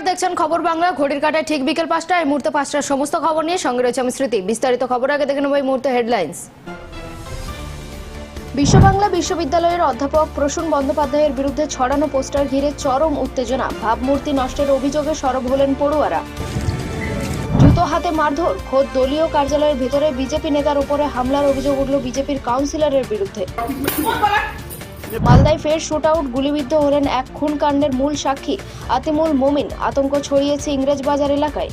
নমস্কার দেখছেন খবর বাংলা। ঘড়ির কাটায় ঠিক বিকেল পাঁচটা এই মুহূর্তে পাঁচটার সমস্ত খবর নিয়ে সঙ্গে রয়েছে আমি স্মৃতি। বিস্তারিত খবর আগে দেখে নেব এই মুহূর্তে হেডলাইন্স। বিশ্ব বাংলা বিশ্ববিদ্যালয়ের অধ্যাপক প্রসূন বন্দ্যোপাধ্যায়ের বিরুদ্ধে ছড়ানো পোস্টার ঘিরে চরম উত্তেজনা। ভাবমূর্তি নষ্টের অভিযোগে সরব হলেন পড়ুয়ারা। জুতো হাতে মারধর, খোদ দলীয় কার্যালয়ের ভেতরে বিজেপি নেতার উপরে হামলার অভিযোগ উঠল বিজেপির কাউন্সিলরের বিরুদ্ধে। মালদায় ফের শুট আউট গুলিবিদ্ধ হলেন এক খুন কাণ্ডের মূল সাক্ষী, আতিমুল মোমিন। আতঙ্ক ছড়িয়েছে ইংরেজবাজার এলাকায়।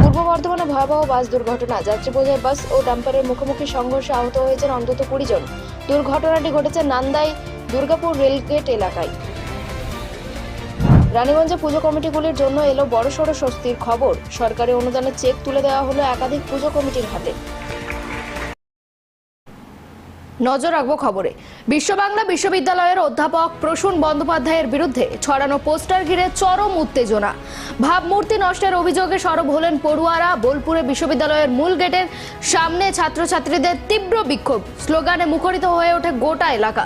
পূর্ব বর্ধমানে ভয়াবহ বাস দুর্ঘটনা। যাত্রী বোঝাই বাস ও ডাম্পারের মুখোমুখি সংঘর্ষে আহত হয়েছেন অন্তত কুড়ি জন। দুর্ঘটনাটি ঘটেছে নান্দাই দুর্গাপুর রেলগেট এলাকায়। রানীগঞ্জে পুজো কমিটিগুলির জন্য এলো বড়সড় স্বস্তির খবর। সরকারি অনুদানের চেক তুলে দেওয়া হলো একাধিক পুজো কমিটির হাতে। নজর রাখব খবরে। বিশ্ববাংলা বিশ্ববিদ্যালয়ের অধ্যাপক প্রসূন বন্দ্যোপাধ্যায়ের বিরুদ্ধে ছড়ানো পোস্টার ঘিরে চরম উত্তেজনা। ভাবমূর্তি নষ্টের অভিযোগে সরব হলেন পড়ুয়ারা। বোলপুরে বিশ্ববিদ্যালয়ের মূল গেটের সামনে ছাত্রছাত্রীদের তীব্র বিক্ষোভ। স্লোগানে মুখরিত হয়ে ওঠে গোটা এলাকা।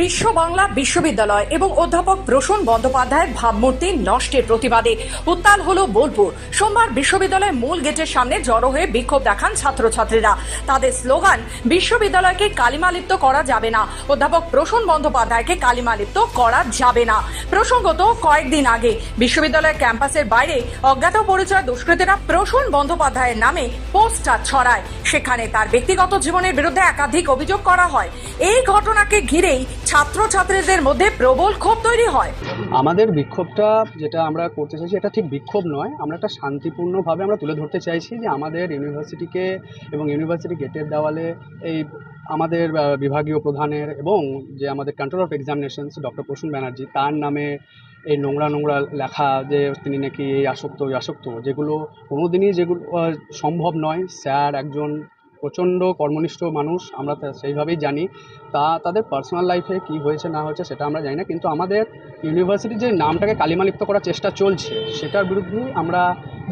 বিশ্ব বাংলা বিশ্ববিদ্যালয় এবং অধ্যাপক প্রসূন বন্দ্যোপাধ্যায়ের ভাবমূর্তি নষ্টের প্রতিবাদে উত্তাল হল বোলপুর। সোমবার বিশ্ববিদ্যালয়ের মূল গেটের সামনে জড়ো হয়ে বিক্ষোভ দেখান ছাত্রছাত্রীরা। তাদের স্লোগান, বিশ্ববিদ্যালয়কে কালিমালিপ্ত করা যাবে না। অধ্যাপক প্রসূন বন্দ্যোপাধ্যায়কে কালিমালিপ্ত করা যাবে না। প্রসঙ্গত, কয়েকদিন আগে বিশ্ববিদ্যালয়ের ক্যাম্পাসের বাইরে অজ্ঞাত পরিচয় দুষ্কৃতীরা প্রসূন বন্দ্যোপাধ্যায়ের নামে পোস্টার ছড়ায়। সেখানে তার ব্যক্তিগত জীবনের বিরুদ্ধে একাধিক অভিযোগ করা হয়। এই ঘটনাকে ঘিরেই ছাত্রছাত্রীদের মধ্যে প্রবল ক্ষোভ তৈরি হয়। আমাদের বিক্ষোভটা যেটা আমরা করতে চাইছি, এটা ঠিক বিক্ষোভ নয়। আমরা একটা শান্তিপূর্ণভাবে আমরা তুলে ধরতে চাইছি যে আমাদের ইউনিভার্সিটিকে এবং ইউনিভার্সিটি গেটের দেওয়ালে এই আমাদের বিভাগীয় প্রধানের এবং যে আমাদের control of examinations doctor Prasun Banerjee, তার নামে এই নোংরা নোংরা লেখা যে তিনি নাকি এই আসক্ত ওই আসক্ত, যেগুলো কোনোদিনই যেগুলো সম্ভব নয়। স্যার একজন প্রচণ্ড কর্মনিষ্ঠ মানুষ, আমরা সেইভাবেই জানি। তা তাদের পার্সোনাল লাইফে কি হয়েছে, না হয়েছে সেটা আমরা জানি না। কিন্তু আমাদের ইউনিভার্সিটির যে নামটাকে কালিমালিপ্ত করার চেষ্টা চলছে, সেটার বিরুদ্ধে আমরা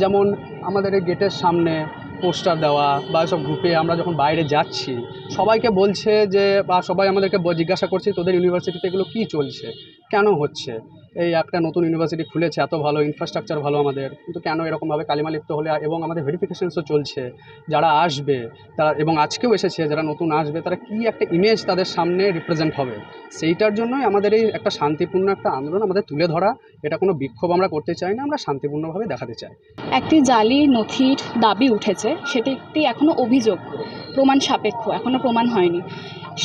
যেমন আমাদের এই গেটের সামনে পোস্টার দেওয়া বা সব গ্রুপে আমরা যখন বাইরে যাচ্ছি, সবাইকে বলছে যে বা সবাই আমাদেরকে জিজ্ঞাসা করছে তোদের ইউনিভার্সিটিতে এগুলো কী চলছে, কেন হচ্ছে? এই একটা নতুন ইউনিভার্সিটি খুলেছে, এত ভালো ইনফ্রাস্ট্রাকচার ভালো আমাদের। কিন্তু কেন এরকমভাবে কালিমা লিপ্ত হলে এবং আমাদের ভেরিফিকেশনসও চলছে। যারা আসবে, তারা এবং আজকেও এসেছে, যারা নতুন আসবে, তারা কি একটা ইমেজ তাদের সামনে রিপ্রেজেন্ট হবে? সেইটার জন্যই আমাদের এই একটা শান্তিপূর্ণ একটা আন্দোলন আমাদের তুলে ধরা, এটা কোনো বিক্ষোভ আমরা করতে চাই না, আমরা শান্তিপূর্ণভাবে দেখাতে চাই। একটি জালি নথির দাবি উঠেছে, সেটি একটি এখনও অভিযোগ, প্রমাণ সাপেক্ষ এখনও প্রমাণ হয়নি।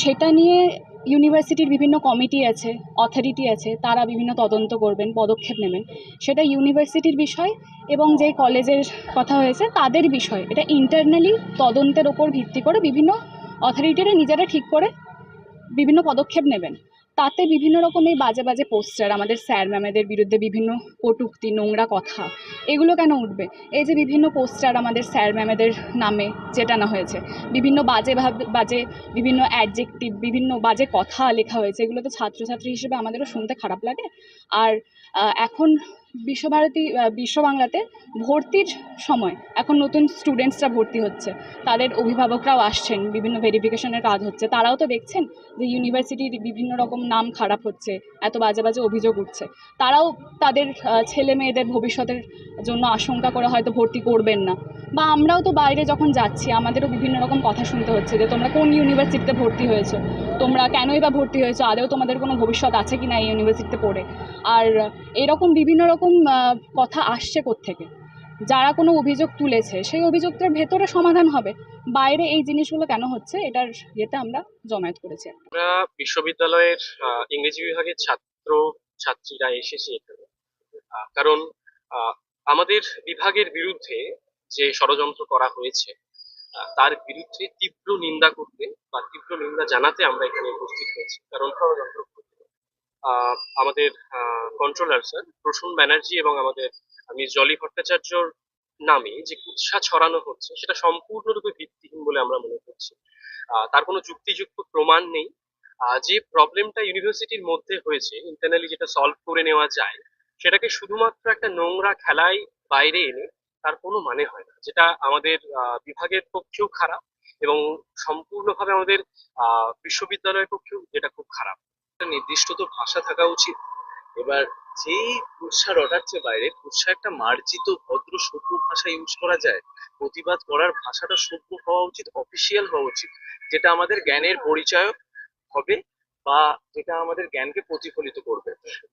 সেটা নিয়ে ইউনিভার্সিটির বিভিন্ন কমিটি আছে অথরিটি আছে, তারা বিভিন্ন তদন্ত করবেন, পদক্ষেপ নেবেন। সেটা ইউনিভার্সিটির বিষয় এবং যে কলেজের কথা হয়েছে তাদের বিষয়। এটা ইন্টারনালি তদন্তের ওপর ভিত্তি করে বিভিন্ন অথরিটিরা নিজেরা ঠিক করে বিভিন্ন পদক্ষেপ নেবেন। তাতে বিভিন্ন রকম এই বাজে বাজে পোস্টার আমাদের স্যার ম্যামেদের বিরুদ্ধে বিভিন্ন কটুক্তি, নোংরা কথা, এগুলো কেন উঠবে? এই যে বিভিন্ন পোস্টার আমাদের স্যার ম্যামেদের নামে চেটানো হয়েছে, বিভিন্ন বাজে বাজে, বিভিন্ন অ্যাডজেক্টিভ বিভিন্ন বাজে কথা লেখা হয়েছে, এগুলো তো ছাত্রছাত্রী হিসেবে আমাদেরও শুনতে খারাপ লাগে। আর এখন বিশ্বভারতী বিশ্ব বাংলাতে ভর্তির সময় এখন নতুন স্টুডেন্টসরা ভর্তি হচ্ছে। তাদের অভিভাবকরাও আসছেন, বিভিন্ন ভেরিফিকেশনের কাজ হচ্ছে। তারাও তো দেখছেন যে ইউনিভার্সিটির বিভিন্ন রকম নাম খারাপ হচ্ছে, এত বাজে বাজে অভিযোগ উঠছে। তারাও তাদের ছেলে মেয়েদের ভবিষ্যতের জন্য আশঙ্কা করে হয়তো ভর্তি করবেন না। বা আমরাও তো বাইরে যখন যাচ্ছি, আমাদেরও বিভিন্ন রকম কথা শুনতে হচ্ছে যে তোমরা কোন ইউনিভার্সিটিতে ভর্তি হয়েছো? তোমরা কেনই বা ভর্তি হয়েছো? আদেও তোমাদের কোনো ভবিষ্যৎ আছে কি না এই ইউনিভার্সিটিতে পড়ে? আর এরকম বিভিন্ন রকম আহ, কথা আসছে থেকে যারা কোনো অভিযোগ তুলেছে সেই অভিযোগটার ভেতরে সমাধান হবে। বাইরে এই জিনিসগুলো কেন হচ্ছে এটার ইয়েতে আমরা জমায়েত করেছি। আমরা বিশ্ববিদ্যালয়ের আহ, ইংরেজি বিভাগের ছাত্র ছাত্রীরা এসেছি এখানে। কারণ আহ, আমাদের বিভাগের বিরুদ্ধে যে ষড়যন্ত্র করা হয়েছে আহ, তার বিরুদ্ধে তীব্র নিন্দা করতে বা তীব্র নিন্দা জানাতে আমরা এখানে উপস্থিত হয়েছি। কারণ ষড়যন্ত্র আমাদের কন্ট্রোলার স্যার প্রসূন ব্যানার্জি এবং আমাদের মিস জলি ভট্টাচার্যর নামে যে কুৎসা ছড়ানো হচ্ছে, সেটা সম্পূর্ণরূপে ভিত্তিহীন বলে আমরা মনে করছি। তার কোনো যুক্তিযুক্ত প্রমাণ নেই। যে প্রবলেমটা ইউনিভার্সিটির মধ্যে হয়েছে ইন্টারনালি যেটা সলভ করে নেওয়া যায়, সেটাকে শুধুমাত্র একটা নোংরা খেলায় বাইরে এনে তার কোনো মানে হয় না। যেটা আমাদের বিভাগের পক্ষেও খারাপ এবং সম্পূর্ণভাবে আমাদের বিশ্ববিদ্যালয়ের পক্ষেও যেটা খুব খারাপ। একটা নির্দিষ্ট তো ভাষা থাকা উচিত। এবার যেই কুৎসা রটাচ্ছে বাইরে, কুৎসা একটা মার্জিত, ভদ্র, সভ্য ভাষা ইউজ করা যায়, প্রতিবাদ করার ভাষাটা সভ্য হওয়া উচিত অফিসিয়াল হওয়া উচিত। যেটা আমাদের জ্ঞানের পরিচয়ক হবে বা যেটা আমাদের জ্ঞানকে প্রতিফলিত করবে।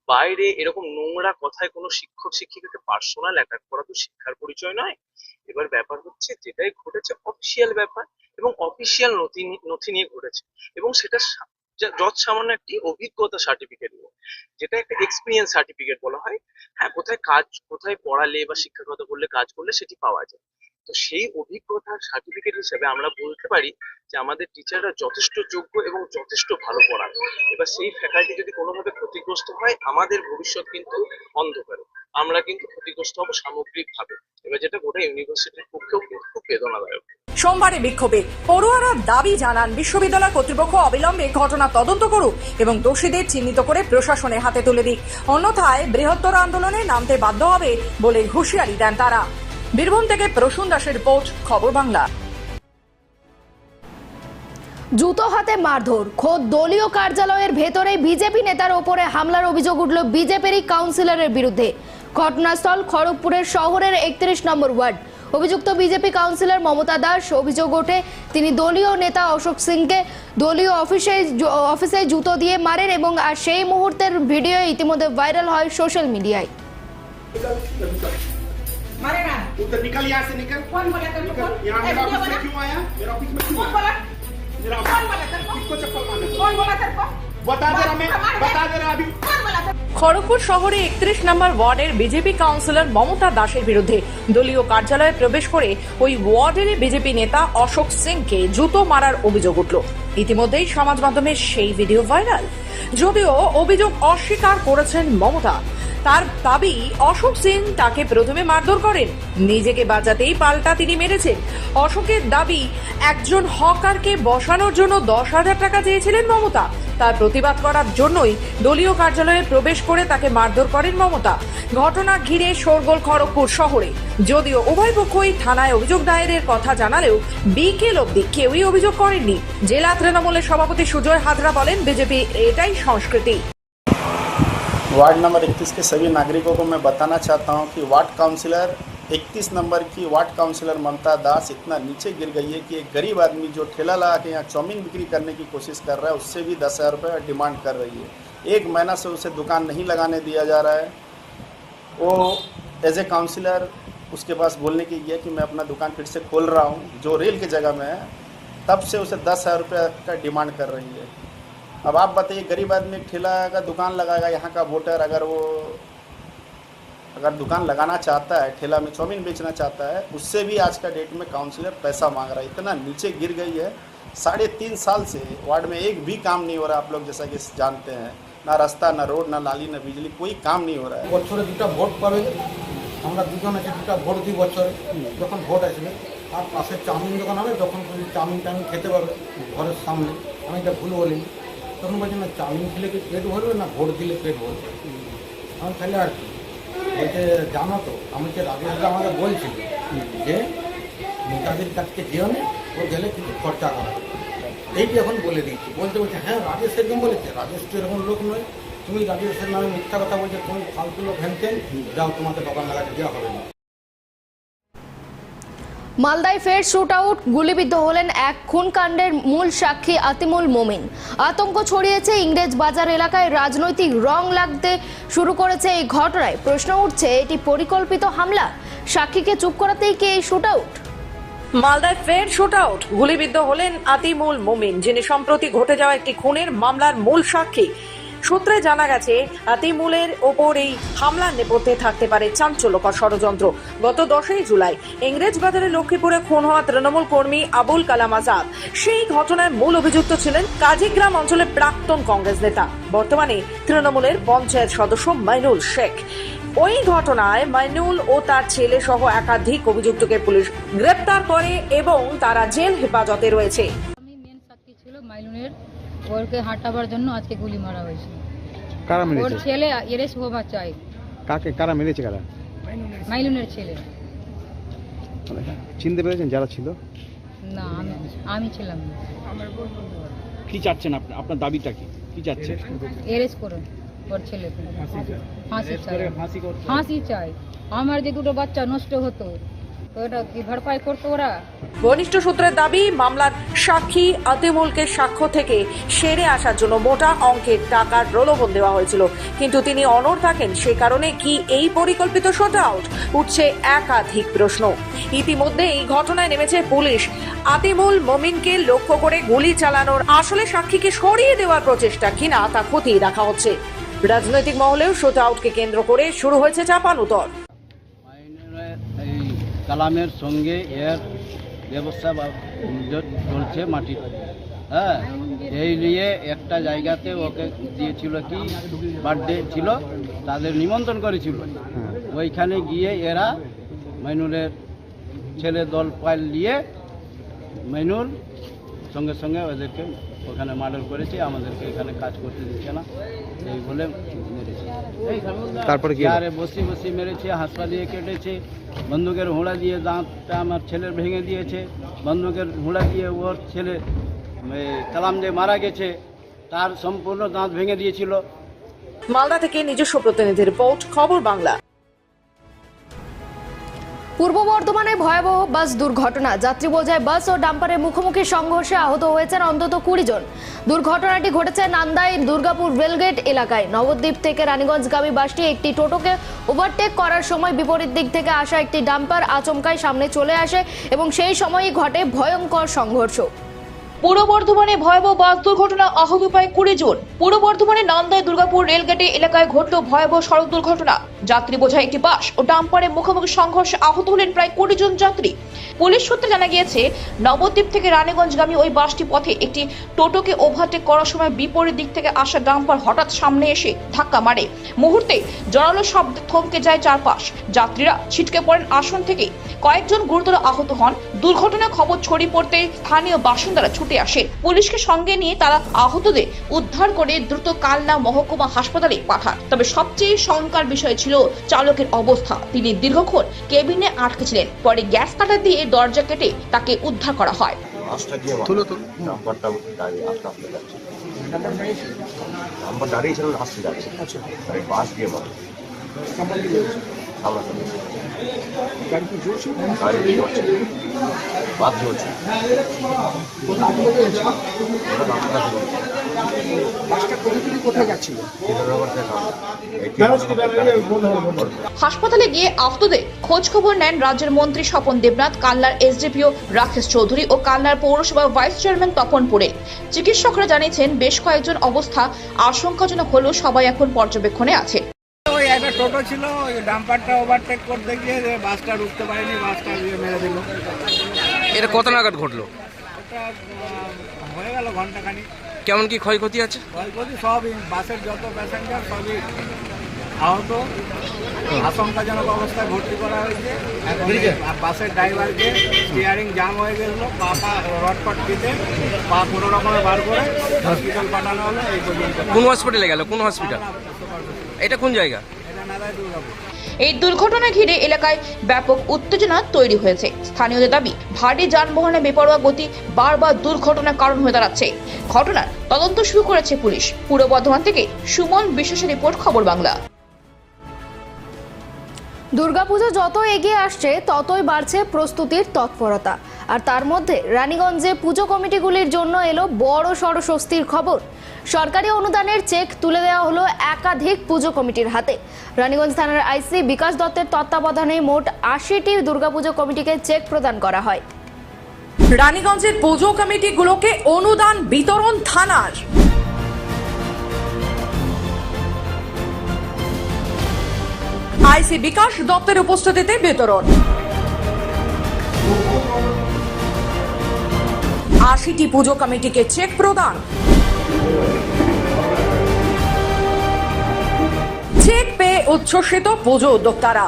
বাইরে এরকম নোংরা কথায় কোনো শিক্ষক, শিক্ষিকাকে পার্সোনাল অ্যাটাক করা তো শিক্ষার পরিচয় নয়। এবার ব্যাপার হচ্ছে যেটাই ঘটেছে অফিসিয়াল ব্যাপার এবং অফিসিয়াল নথি নথি নিয়ে ঘটেছে। এবং সেটা সা- যা- যৎ সামান্য একটি অভিজ্ঞতা সার্টিফিকেট যেটা একটা এক্সপিরিয়েন্স সার্টিফিকেট বলা হয়। হ্যাঁ কোথায় কাজ, কোথায় পড়ালে বা শিক্ষকতা করলে কাজ করলে সেটি পাওয়া যায়। তো সেই অভিজ্ঞতার সার্টিফিকেট হিসেবে আমরা বলতে পারি যে আমাদের টিচাররা যথেষ্ট যোগ্য এবং যথেষ্ট ভালো পড়ান। এবার সেই ফ্যাকাল্টি যদি কোনোভাবে ক্ষতিগ্রস্ত হয়, আমাদের ভবিষ্যৎ কিন্তু অন্ধকারে। আমরা কিন্তু ক্ষতিগ্রস্ত হব সামগ্রিকভাবে। এবার যেটা গোটা ইউনিভার্সিটির পক্ষেও কিন্তু খুব বেদনাদায়ক। সোমবারে বিক্ষোভে পড়ুয়ারা দাবি জানান, বিশ্ববিদ্যালয় কর্তৃপক্ষ অবিলম্বে ঘটনা তদন্ত করুক এবং দোষীদের চিহ্নিত করে প্রশাসনের হাতে তুলে দিক। অন্যথায় বৃহত্তর আন্দোলনে নামতে বাধ্য হবে বলে হুঁশিয়ারি দেন তারা। বীরভূম থেকে প্রসূন দাসের রিপোর্ট, খবর বাংলা। জুতো হাতে মারধর, খোদ দলীয় কার্যালয়ের ভেতরে বিজেপি নেতার ওপরে হামলার অভিযোগ উঠল বিজেপিরই কাউন্সিলরের বিরুদ্ধে। ঘটনাস্থল খড়গপুরের শহরের একত্রিশ নম্বর ওয়ার্ড। অভিযুক্ত বিজেপি কাউন্সিলর মমতা দাস, অভিযোগ ওঠে তিনি দলীয় নেতা অশোক সিংকে দলীয় অফিসে অফিসে জুতো দিয়ে মারেন এবং আর সেই মুহূর্তের ভিডিও ইতিমধ্যে ভাইরাল হয় সোশ্যাল মিডিয়ায়। मारे ना उधर निकल यहाँ से निकल कौन बोला तेरे को निकल कौन यहाँ ए, मेरा वीडियो ऑफिस में बना? क्यों आया मेरा ऑफिस में क्यों कौन आया बोला मेरा कौन बोला तेरे को किसको चप्पल मारने को? कौन बोला तेरे को बता दे रहा मैं मार दे। बता दे रहा अभी कौन बोला तेरे को? খড়গপুর শহরে একত্রিশ নম্বর ওয়ার্ডের বিজেপি কাউন্সিলর মমতা দাসের বিরুদ্ধে দলীয় কার্যালয়ে প্রবেশ করে ওই ওয়ার্ডের বিজেপি নেতা অশোক সিংকে জুতো মারার অভিযোগ উঠল ইতিমধ্যেই সমাজ মাধ্যমে সেই ভিডিও ভাইরাল যদিও অভিযোগ অস্বীকার করেছেন মমতা তার দাবি, অশোক সেন তাকে প্রথমে মারধর করেন। নিজেকে বাঁচাতেই পাল্টা তিনি মেরেছেন। অশোকের দাবি, একজন হকারকে বসানোর জন্য দশ হাজার টাকা চেয়েছিলেন মমতা। তার প্রতিবাদ করার জন্যই দলীয় কার্যালয়ে প্রবেশ করে তাকে মারধর করেন মমতা। ঘটনা ঘিরে শোরগোল খড়গপুর শহরে। যদিও উভয় পক্ষই থানায় অভিযোগ দায়েরের কথা জানালেও বিকেল অবধি কেউই অভিযোগ করেননি। জেলা তৃণমূলের সভাপতি সুজয় হাজরা বলেন, বিজেপি এটাই সংস্কৃতি। वार्ड नंबर 31 के सभी नागरिकों को मैं बताना चाहता हूँ कि वार्ड काउंसिलर 31 नंबर की वार्ड काउंसिलर ममता दास इतना नीचे गिर गई है कि एक गरीब आदमी जो ठेला लगा के यहाँ चौमिन बिक्री करने की कोशिश कर रहा है, उससे भी दस हज़ार रुपये डिमांड कर रही है। एक महीना से उसे दुकान नहीं लगाने दिया जा रहा है। वो एज ए काउंसिलर उसके पास बोलने की गया कि मैं अपना दुकान फिर से खोल रहा हूँ, जो रेल की जगह में है, तब से उसे दस हज़ार रुपये का डिमांड कर रही है। अब आप बताइए गरीब आदमी एक ठेला का दुकान लगाएगा यहाँ का वोटर अगर वो अगर दुकान लगाना चाहता है ठेला में चाउमीन बेचना चाहता है उससे भी आज का डेट में काउंसलर पैसा मांग रहा है इतना नीचे गिर गई है साढ़े तीन साल से वार्ड में एक भी काम नहीं हो रहा आप लोग जैसा कि जानते हैं ना रास्ता ना रोड ना नाली ना बिजली कोई काम नहीं हो रहा है বছরে দুটা ভোট পাবে আমরা দুজন আছে দুটা ভোট দিই বছরে যখন ভোট আসবে আর পাশে চাউমিন দোকান হবে যখন তুমি চাউমিন টাউমিন খেতে পারবে ঘরের সামনে আমি এটা ভুল বলিনি তখন বলছে, না, চাউমিন খেলে কি পেট ভরবে না ভোট দিলে পেট ভরবে? আমি তাহলে আর কি? বলছে, জানো তো, আমি যে রাজেশ দা আমাকে বলছিল যে নেতাদের কাছকে যেও না, ও গেলে কিন্তু খরচা করা এইটি এখন বলে দিয়েছি। বলতে বলছে হ্যাঁ রাজেশ এরকম বলেছে, রাজেশ তো এরকম লোক নয়। তুমি রাজেশের নামে মিথ্যা কথা বলছে, তুমি ফালতু লোক হ্যানতেন যাও তোমাকে দোকান লাগাতে দেওয়া হবে না। মালদায় ফের শুট আউট গুলিবিদ্ধ হলেন এক খুনকাণ্ডের মূল সাক্ষী আতিমুল মোমিন। আতঙ্ক ছড়িয়েছে ইংরেজ বাজার এলাকায়, রাজনৈতিক রং লাগতে শুরু করেছে এই ঘটনায়। প্রশ্ন উঠছে, এটি পরিকল্পিত হামলা? সাক্ষীকে চুপ করাতেই কি এই শুট আউট মালদায় ফের শুট আউট গুলিবিদ্ধ হলেন আতিমুল মোমিন, যিনি সম্প্রতি ঘটে যাওয়া একটি খুনের মামলার মূল সাক্ষী। সূত্রে জানা গেছে আতিমুলের ওপর এই হামলার নেপথ্যে থাকতে পারে চাঞ্চল্যকর ষড়যন্ত্র। গত দশই জুলাই, ইংরেজ বাজারে লক্ষ্মীপুরে খুন হওয়া তৃণমূল কর্মী আবুল কালাম আজাদ। সেই ঘটনায় মূল অভিযুক্ত ছিলেন কাজীগ্রাম অঞ্চলের প্রাক্তন কংগ্রেস নেতা। বর্তমানে তৃণমূলের পঞ্চায়েত সদস্য মাইনুল শেখ। ওই ঘটনায় মাইনুল ও তার ছেলে সহ একাধিক অভিযুক্তকে পুলিশ গ্রেপ্তার করে এবং তারা জেল হেফাজতে রয়েছে। আমি ছিল ওরকে হাঁটাবার জন্য আজকে গুলি মারা হয়েছে। কারা ওর মেরেছে ছেলে এরেস হওয়া চাই। কাকে? কারা মেরেছে কারা? মাইলুনের ছেলে। মানে চিনতে পেরেছেন যারা ছিল? না আমি আমি ছিলাম না। কি চাচ্ছেন আপনি? আপনার দাবিটা কি? কি চাচ্ছেন? এরেস্ট করুন ওর ছেলেকে। ফাঁসি চাই। ফাঁসি চাই। আমার যে দুটো বাচ্চা নষ্ট হতো ভরপাই ঘনিষ্ঠ সূত্রের দাবি, মামলার সাক্ষী আতিমুলকে সাক্ষ্য থেকে সেরে আসার জন্য মোটা অঙ্কের টাকার প্রলোভন দেওয়া হয়েছিল। কিন্তু তিনি অনড় থাকেন, সে কারণে কি এই পরিকল্পিত শট আউট? উঠছে একাধিক প্রশ্ন। ইতিমধ্যে এই ঘটনায় নেমেছে পুলিশ। আতিমুল মমিনকে লক্ষ্য করে গুলি চালানোর আসলে সাক্ষীকে সরিয়ে দেওয়ার প্রচেষ্টা কিনা তা খতিয়ে দেখা হচ্ছে। রাজনৈতিক মহলেও শুট আউটকে কেন্দ্র করে শুরু হয়েছে চাপানুতর কালামের সঙ্গে এর ব্যবস্থা চলছে মাটির হ্যাঁ এই নিয়ে একটা জায়গাতে ওকে দিয়েছিল কি বার্থডে ছিল তাদের নিমন্ত্রণ করেছিল। ওইখানে গিয়ে এরা মাইনুলের ছেলে দল পাইল নিয়ে মাইনুল সঙ্গে সঙ্গে ওদেরকে ওখানে মার্ডার করেছে আমাদেরকে এখানে কাজ করতে দিচ্ছে না। এই বলে মেরেছে। তারপরে কি আরে বসি বসি মেরেছে হাসপা দিয়ে কেটেছে বন্দুকের হুঁড়া দিয়ে দাঁতটা আমার ছেলের ভেঙে দিয়েছে বন্দুকের হুঁড়া দিয়ে ওর ছেলে কালাম যে মারা গেছে তার সম্পূর্ণ দাঁত ভেঙে দিয়েছিল। মালদা থেকে নিজস্ব প্রতিনিধি রিপোর্ট খবর বাংলা। পূর্ব বর্ধমানে ভয়াবহ বাস দুর্ঘটনা। যাত্রী বোঝায় বাস ও ডাম্পারের মুখোমুখি সংঘর্ষে আহত হয়েছেন অন্তত কুড়ি জন। দুর্ঘটনাটি ঘটেছে নান্দাই দুর্গাপুর রেলগেট এলাকায়। নবদ্বীপ থেকে রানীগঞ্জগামী বাসটি একটি টোটোকে ওভারটেক করার সময় বিপরীত দিক থেকে আসা একটি ডাম্পার আচমকায় সামনে চলে আসে এবং সেই সময়ই ঘটে ভয়ঙ্কর সংঘর্ষ। পূর্ব বর্ধমানে ভয়াবহ বাস দুর্ঘটনা আহত প্রায় কুড়ি জন। পূর্ব বর্ধমানে নান্দায় দুর্গাপুর রেলগেটে এলাকায় ঘটল ভয়াবহ সড়ক দুর্ঘটনা। যাত্রী বোঝায় একটি বাস ও ডাম্পারের মুখোমুখি সংঘর্ষে আহত হলেন প্রায় কুড়ি জন যাত্রী। পুলিশ সূত্রে জানা গিয়েছে, নবদ্বীপ থেকে রানীগঞ্জগামী ওই বাসটি পথে একটি টোটোকে ওভারটেক করার সময় বিপরীত দিক থেকে আসা ডাম্পার হঠাৎ সামনে এসে ধাক্কা মারে। মুহূর্তে জোরালো শব্দে থমকে যায় চারপাশ। যাত্রীরা ছিটকে পড়েন আসন থেকে। কয়েকজন গুরুতর আহত হন দুর্ঘটনার খবর ছড়িয়ে পড়তে স্থানীয় বাসিন্দারা ছুটে আসে। পুলিশকে সঙ্গে নিয়ে তারা আহতদের উদ্ধার করে দ্রুত কালনা মহকুমা হাসপাতালে পাঠান। তবে সবচেয়ে শঙ্কার বিষয় ছিল চালকের অবস্থা। তিনি দীর্ঘক্ষণ কেবিনে আটকে ছিলেন পরে গ্যাস কাটা দিয়ে দরজা কেটে তাকে উদ্ধার করা হয়। বাসটা গিয়ে তুলো তুলো। নাম্বারটা দাঁড়িয়ে আস্তে আস্তে যাচ্ছে। আচ্ছা। বাস গিয়ে গাড়ি হাসপাতালে গিয়ে আহতদের খোঁজ খবর নেন রাজ্যের মন্ত্রী স্বপন দেবনাথ কালনার এসডিপিও রাকেশ চৌধুরী ও কালনার পৌরসভা ভাইস চেয়ারম্যান তপন পুরে। চিকিৎসকরা জানিয়েছেন বেশ কয়েকজন অবস্থা আশঙ্কাজনক হলেও সবাই এখন পর্যবেক্ষণে আছে। টোটো ছিল ওই ডাম্পারটা ওভারটেক করতে গিয়ে যে বাসটা রুখতে পারেনি বাসটা দিয়ে মেরে দিল। এটা কত নাগাদ ঘটলো? আহ, হয়ে গেল ঘন্টাখানি কেমন কি ক্ষয়ক্ষতি আছে? ক্ষয়ক্ষতি সবই বাসের যত প্যাসেঞ্জার সবই আহত। আশঙ্কাজনক অবস্থায় ভর্তি করা হয়েছে। এখন আর বাসের ড্রাইভারকে স্টিয়ারিং জাম হয়ে গেছিল পা পা রটপট দিতে পা কোনো রকমে বার করে হসপিটাল পাঠানো হলো এই পর্যন্ত। কোন হসপিটালে গেল? কোন হসপিটাল এটা কোন জায়গা? এই দুর্ঘটনা ঘিরে এলাকায় ব্যাপক উত্তেজনা তৈরি হয়েছে। স্থানীয়দের দাবি, ভারী যানবাহনে বেপরোয়া গতি বারবার দুর্ঘটনার কারণ হয়ে দাঁড়াচ্ছে। ঘটনার তদন্ত শুরু করেছে পুলিশ। পূর্ব বর্ধমান থেকে সুমন বিশ্বাসের রিপোর্ট, খবর বাংলা। দুর্গাপুজো যত এগিয়ে আসছে, ততই বাড়ছে প্রস্তুতির তৎপরতা। আর তার মধ্যে রানীগঞ্জে পুজো কমিটিগুলির জন্য এলো বড় সড় স্বস্তির খবর। সরকারি অনুদানের চেক তুলে দেওয়া হলো একাধিক পুজো কমিটির হাতে। রানীগঞ্জ থানার আইসি বিকাশ দত্তের তত্ত্বাবধানে মোট আশিটি দুর্গাপুজো কমিটিকে চেক প্রদান করা হয়। রানীগঞ্জের পুজো কমিটিগুলোকে অনুদান বিতরণ থানার আইসি বিকাশ দত্তের উপস্থিতিতে বিতরণ। আশিটি পুজো কমিটিকে চেক প্রদান। চেক পেয়ে উচ্ছ্বসিত পুজো উদ্যোক্তারা।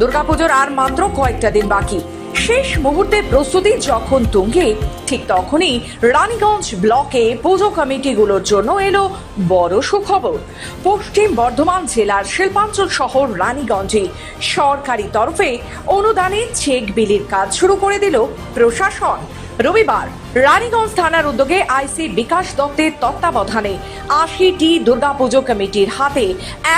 দুর্গাপুজোর আর মাত্র কয়েকটা দিন বাকি। শেষ মুহূর্তে প্রস্তুতি যখন তুঙ্গে, ঠিক তখনই রানীগঞ্জ ব্লকে পুজো কমিটিগুলোর জন্য এলো বড় সুখবর। পশ্চিম বর্ধমান জেলার শিল্পাঞ্চল শহর রানীগঞ্জে সরকারি তরফে অনুদানে চেক বিলির কাজ শুরু করে দিল প্রশাসন। রবিবার রানীগঞ্জ থানার উদ্যোগে আইসি বিকাশ দত্তের তত্ত্বাবধানে আশিটি দুর্গাপুজো কমিটির হাতে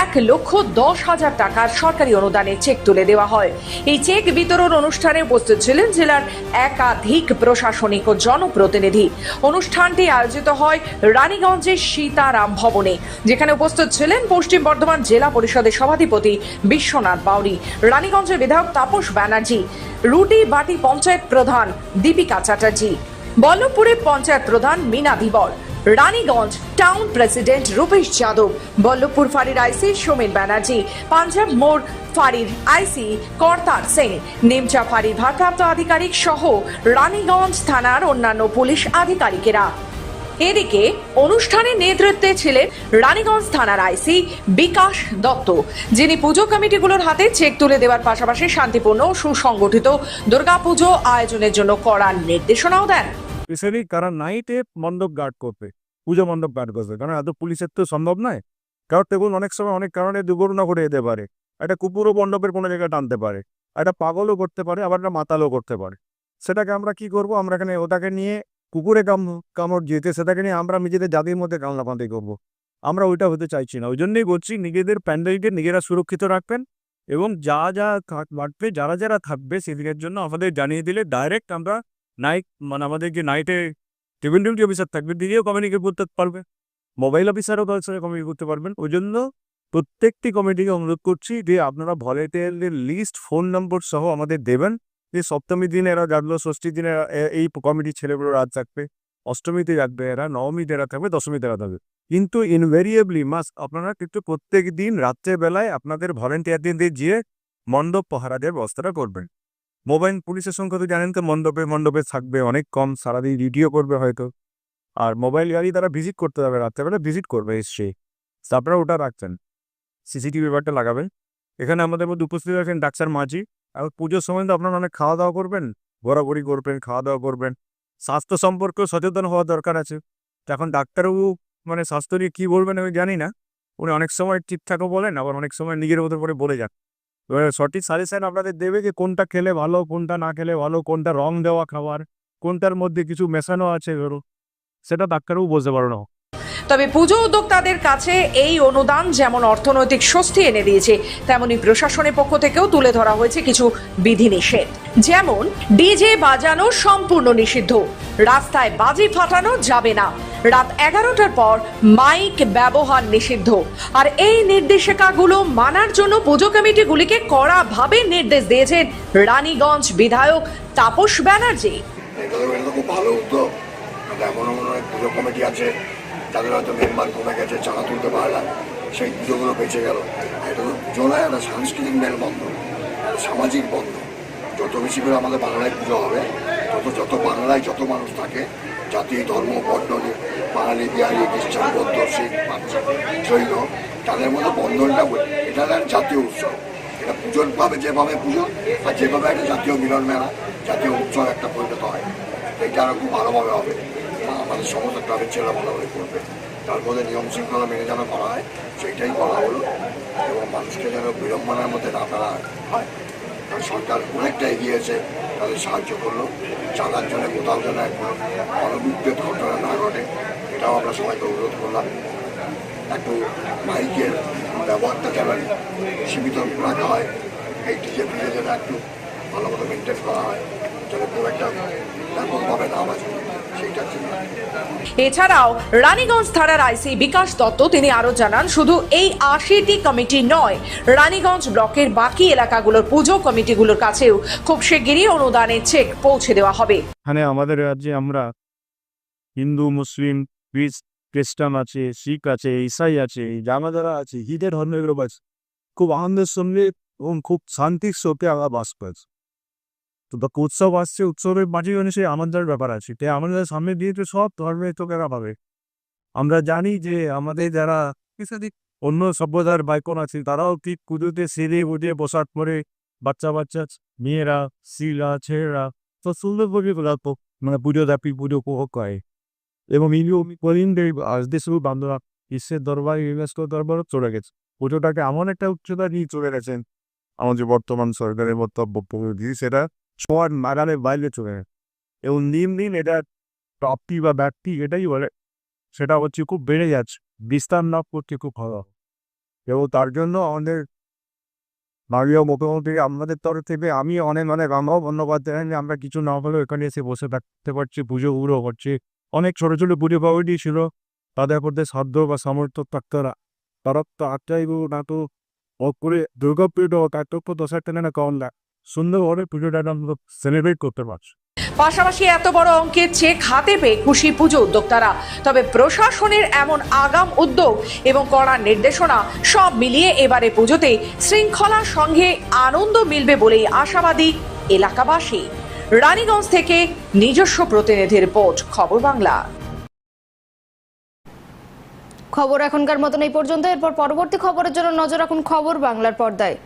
এক লক্ষ দশ হাজার টাকার সরকারি অনুদানের চেক তুলে দেওয়া হয়। এই চেক বিতরণ অনুষ্ঠানে উপস্থিত ছিলেন জেলার একাধিক প্রশাসনিক ও জনপ্রতিনিধি। অনুষ্ঠানটি আয়োজিত হয় রানীগঞ্জের সীতারাম ভবনে, যেখানে উপস্থিত ছিলেন পশ্চিম বর্ধমান জেলা পরিষদের সভাধিপতি বিশ্বনাথ বাউরি রানীগঞ্জের বিধায়ক তাপস ব্যানার্জি, রুটি বাটি পঞ্চায়েত প্রধান দীপিকা চ্যাটার্জি বল্লভপুরের পঞ্চায়েত প্রধান মিনা ধীবর রানীগঞ্জ টাউন প্রেসিডেন্ট রূপেশ যাদব, বল্লভপুর ফাঁড়ির আইসি সোমেন ব্যানার্জি, পাঞ্জাব মোড় ফাঁড়ির আইসি কর্তার সিং নিমচা ফাঁড়ির ভারপ্রাপ্ত আধিকারিক সহ রানীগঞ্জ থানার অন্যান্য পুলিশ আধিকারিকেরা। এদিকে অনুষ্ঠানের নেতৃত্বে ছিলেন রানীগঞ্জ থানার আইসি বিকাশ দত্ত, যিনি পুজো কমিটিগুলোর হাতে চেক তুলে দেওয়ার পাশাপাশি শান্তিপূর্ণ সুসংগঠিত দুর্গাপুজো আয়োজনের জন্য কড়া নির্দেশনাও দেন। স্পেশালি কারা নাইটে মণ্ডপ গার্ড করবে, পুজো মণ্ডপ গার্ড করবে, কারণ এত পুলিশের তো সম্ভব নয়। কারণ দেখুন, অনেক সময় অনেক কারণে দুর্ঘটনা ঘটে যেতে পারে, একটা কুকুরও মণ্ডপের কোনো জায়গায় টানতে পারে, একটা পাগলও করতে পারে, আবার একটা মাতালও করতে পারে। সেটাকে আমরা কি করব? আমরা এখানে ওটাকে নিয়ে কুকুরে কাম, কামড় যেতে সেটাকে নিয়ে আমরা নিজেদের জাতির মধ্যে কামলাপাতি করব। আমরা ওইটা হতে চাইছি না। ওই জন্যই বলছি নিজেদের প্যান্ডেলকে নিজেরা সুরক্ষিত রাখবেন এবং যা যা বাড়বে, যারা যারা থাকবে সেদিকের জন্য আমাদের জানিয়ে দিলে ডাইরেক্ট আমরা নাইট মানে আমাদের যে নাইটে টেবিল ডিউটি অফিসার থাকবে দিদিও কমিউনিকেট করতে পারবে। মোবাইল অফিসারও তার সাথে কমিউনিকেট করতে পারবেন। ওই জন্য প্রত্যেকটি কমিটিকে অনুরোধ করছি যে আপনারা ভলেন্টিয়ারদের লিস্ট ফোন নম্বর সহ আমাদের দেবেন। যে সপ্তমী দিন এরা জাগলো ষষ্ঠীর দিনে এই কমিটির ছেলেগুলো রাত থাকবে অষ্টমীতে যাবে এরা, নবমীতে এরা থাকবে, দশমীতে এরা থাকবে। কিন্তু ইনভেরিয়েবলি মাস আপনারা কিন্তু প্রত্যেক দিন রাত্রেবেলায় আপনাদের ভলেন্টিয়ারদের দিয়ে গিয়ে মণ্ডপ পাহারা দেওয়ার ব্যবস্থাটা করবেন। মোবাইল পুলিশের সংখ্যা তো জানেন তো মণ্ডপে মণ্ডপে থাকবে অনেক কম, সারাদিন ডিউটিও করবে হয়তো। আর মোবাইল গাড়ি তারা ভিজিট করতে যাবে, রাত্রেবেলা ভিজিট করবে তো আপনারা ওটা রাখছেন সিসিটিভি ব্যাপারটা লাগাবেন। এখানে আমাদের মধ্যে উপস্থিত আছেন ডাক্তার মাঝি। আর পুজোর সময় তো আপনারা অনেক খাওয়া দাওয়া করবেন, ঘোরাঘুরি করবেন খাওয়া দাওয়া করবেন। স্বাস্থ্য সম্পর্কেও সচেতন হওয়া দরকার আছে। এখন ডাক্তারবাবু মানে স্বাস্থ্য নিয়ে কী বলবেন আমি জানি না। উনি অনেক সময় ঠিকঠাকও বলেন, আবার অনেক সময় নিজের মতো করে বলে যান। সঠিক সাজেশন আপনাদের দেবে যে কোনটা খেলে ভালো, কোনটা না খেলে ভালো, কোনটা রং দেওয়া খাবার, কোনটার মধ্যে কিছু মেশানো আছে ধরো সেটা ডাক্তারবাবু বলতে পারো না তবে পুজো উদ্যোক্তাদের কাছে এই অনুদান যেমন অর্থনৈতিক স্বস্তি এনে দিয়েছে, তেমনি প্রশাসনের পক্ষ থেকেও তুলে ধরা হয়েছে কিছু বিধিনিষেধ। যেমন, ডিজে বাজানো সম্পূর্ণ নিষিদ্ধ। রাস্তায় বাজি ফাটানো যাবে না। রাত এগারোটার পর মাইক ব্যবহার নিষিদ্ধ। আর এই নির্দেশিকাগুলো মানার জন্য পুজো কমিটিগুলিকে কড়াভাবে নির্দেশ দিয়েছেন রানীগঞ্জ বিধায়ক তাপস ব্যানার্জি। ভালো উদ্যোগ। এমন এমন পুজো কমিটি আছে। যাদের হয়তো মেম্বার কমে গেছে, চাঁদা তুলতে পারে না সেই পুজোগুলো বেঁচে গেল। এটা তো পুজো নয় একটা সাংস্কৃতিক মেলবন্ধন একটা সামাজিক বন্ধ। যত বেশি করে আমাদের বাংলায় পুজো হবে, তত যত বাংলায় যত মানুষ থাকে, জাতি, ধর্ম, বর্ণ, বাঙালি, বিহারি, খ্রিস্টান, বৌদ্ধ, শিখ পাঞ্চা জৈন, তাদের মধ্যে বন্ধনটা এটা একটা জাতীয় উৎসব। এটা পুজোর ভাবে যেভাবে পুজো, আর যেভাবে একটা জাতীয় মিলন মেলা, জাতীয় উৎসব একটা পরিণত হয়। এটা আরও খুব ভালোভাবে হবে। আমাদের সমস্ত গ্রামের ছেলেরা ভালোভাবে করবে। তার মধ্যে নিয়ম শৃঙ্খলা মেনে যেন করা হয়, সেইটাই করা হলো। এবং মানুষকে যেন বিড়ম্বনার মধ্যে না ফেলা হয়। সরকার অনেকটা এগিয়েছে তাদের সাহায্য করল। চাঁদার জন্য কোথাও যেন কোনো অনবিদ্যুৎ ঘটনা না ঘটে, এটাও আমরা সবাইকে অনুরোধ করলাম। একটু মাইকের ব্যবহারটা যেন সীমিত রাখা হয়, এই ডিজে ফিজে যেন একটু ভালো মতো মেনটেন করা হয়, যেন খুব একটা এছাড়াও রানীগঞ্জ থানার আইসি বিকাশ দত্ত, তিনি আরও জানান, শুধু এই আশিটি কমিটি নয়, রানীগঞ্জ ব্লকের বাকি এলাকাগুলোর পুজো কমিটিগুলোর কাছেও খুব শিগগিরই অনুদানের চেক পৌঁছে দেওয়া হবে। এখানে আমাদের রাজ্যে আমরা হিন্দু, মুসলিম খ্রিস খ্রিস্টান আছে, শিখ আছে, ইসাই আছে, জামাদারা আছে, হিদের ধর্মের খুব আনন্দের সঙ্গে এবং খুব শান্তির সঙ্গে আমরা বাস করছি। তো উৎসব আসছে, উৎসবের মাঝে মানে সেই আনন্দের ব্যাপার আছে। তাই আমাদের সামনে দিয়ে তো সব ধর্মের লোকেরা পাবে। আমরা জানি যে আমাদের যারা অন্য সভ্যতার বাইকন আছে, তারাও ঠিক পুজোতে সেরে বুঝে পোশাক পরে বাচ্চা বাচ্চা, মেয়েরা, স্ত্রীরা, ছেলেরা তো সুন্দর করে ওরা মানে পুজো দাপি, পুজো উপভোগ করে। এবং ইনিও কলিনদের দেশের বান্ধবরা বিশ্বের দরবার ইউনেস্কো দরবারও চলে গেছে। পুজোটাকে এমন একটা উচ্চতা নিয়ে চলে গেছেন। আমাদের বর্তমান সরকারের বক্তব্য সেটা ছোঁয়ার নাগালের বাইরে চলে গেছে এবং দিন দিন এটা প্রাপ্তি বা ব্যক্তি এটাই বলে, সেটা হচ্ছে খুব বেড়ে যাচ্ছে বিস্তার লাভ করতে খুব ভালো। এবং তার জন্য আমাদের মাননীয় মুখ্যমন্ত্রী আমাদের তরফ থেকে আমি অনেক অনেক আমরাও ধন্যবাদ জানাই আমরা কিছু না হলেও এখানে এসে বসে থাকতে পারছি, পুজো উড়ো করছি। অনেক ছোটো ছোটো পুজো পাউডি ছিল, তাদের মধ্যে সাধ্য বা সামর্থ্য থাকতো না। তারা তো আটটাই না তো ও করে দুর্গা পুজো তার তো দশ হাজার না কম না। সুন্দরভাবে পুজোটা আমরা সেলিব্রেট করতে পারছি। পাশাপাশি এত বড় অঙ্কের চেক হাতে পেয়ে খুশি পুজো উদ্যোক্তারা। তবে প্রশাসনের এমন আগাম উদ্যোগ এবং কড়া নির্দেশনা সব মিলিয়ে এবারে পুজোতে শৃঙ্খলার সঙ্গে আনন্দ মিলবে বলেই আশাবাদী এলাকাবাসী। রানীগঞ্জ থেকে নিজস্ব প্রতিনিধি রিপোর্ট খবর বাংলা। খবর এখনকার মতন এই পর্যন্ত। এরপর পরবর্তী খবরের জন্য নজর রাখুন খবর বাংলার পর্দায়।